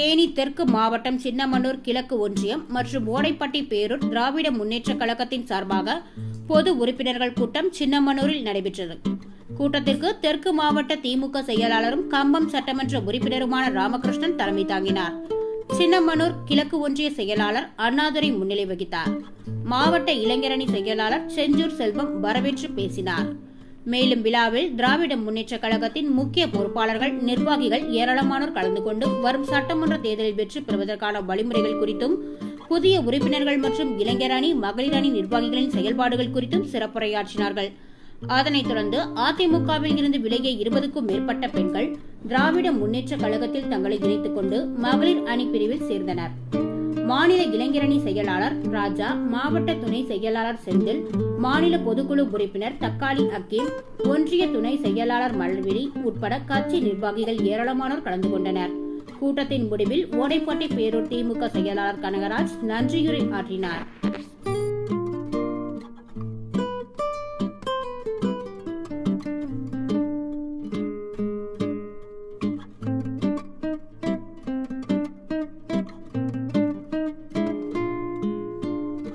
தேனி தெற்கு மாவட்டம் சின்னமனூர் கிழக்கு ஒன்றியம் மற்றும் ஓடைப்பட்டி பேரூர் திராவிட முன்னேற்ற கழகத்தின் சார்பாக பொது உறுப்பினர்கள் கூட்டம் சின்னமனூரில் நடைபெற்றது. கூட்டத்திற்கு தெற்கு மாவட்ட திமுக செயலாளரும் கம்பம் சட்டமன்ற உறுப்பினருமான ராமகிருஷ்ணன் தலைமை தாங்கினார். சின்னமனூர் கிழக்கு ஒன்றிய செயலாளர் அண்ணாதுரை முன்னிலை வகித்தார். மாவட்ட இளைஞரணி செயலாளர் செஞ்சூர் செல்வம் வரவேற்று பேசினார். மேலும் விழாவில் திராவிட முன்னேற்ற கழகத்தின் முக்கிய பொறுப்பாளர்கள் நிர்வாகிகள் ஏராளமானோர் கலந்து கொண்டு வரும் சட்டமன்ற தேர்தலில் வெற்றி பெறுவதற்கான வழிமுறைகள் குறித்தும் புதிய உறுப்பினர்கள் மற்றும் இளைஞர் அணி மகளிர் அணி நிர்வாகிகளின் செயல்பாடுகள் குறித்தும் சிறப்புரையாற்றினார்கள். அதனைத் தொடர்ந்து அதிமுகவில் இருந்து விலகிய இருபதுக்கும் மேற்பட்ட பெண்கள் திராவிட முன்னேற்ற கழகத்தில் தங்களை இணைத்துக் கொண்டு மகளிர் அணி பிரிவில் சேர்ந்தனர். மாநில இளைஞரணி செயலாளர் ராஜா மாவட்ட துணை செயலாளர் செந்தில் மாநில பொதுக்குழு உறுப்பினர் தக்காளி அக்கீம் ஒன்றிய துணை செயலாளர் மலர்விழி உட்பட கட்சி நிர்வாகிகள் ஏராளமானோர் கலந்து கொண்டனர். கூட்டத்தின் முடிவில் ஓடைப்பட்டி பேரூர் திமுக செயலாளர் கனகராஜ் நன்றியுரை ஆற்றினார்.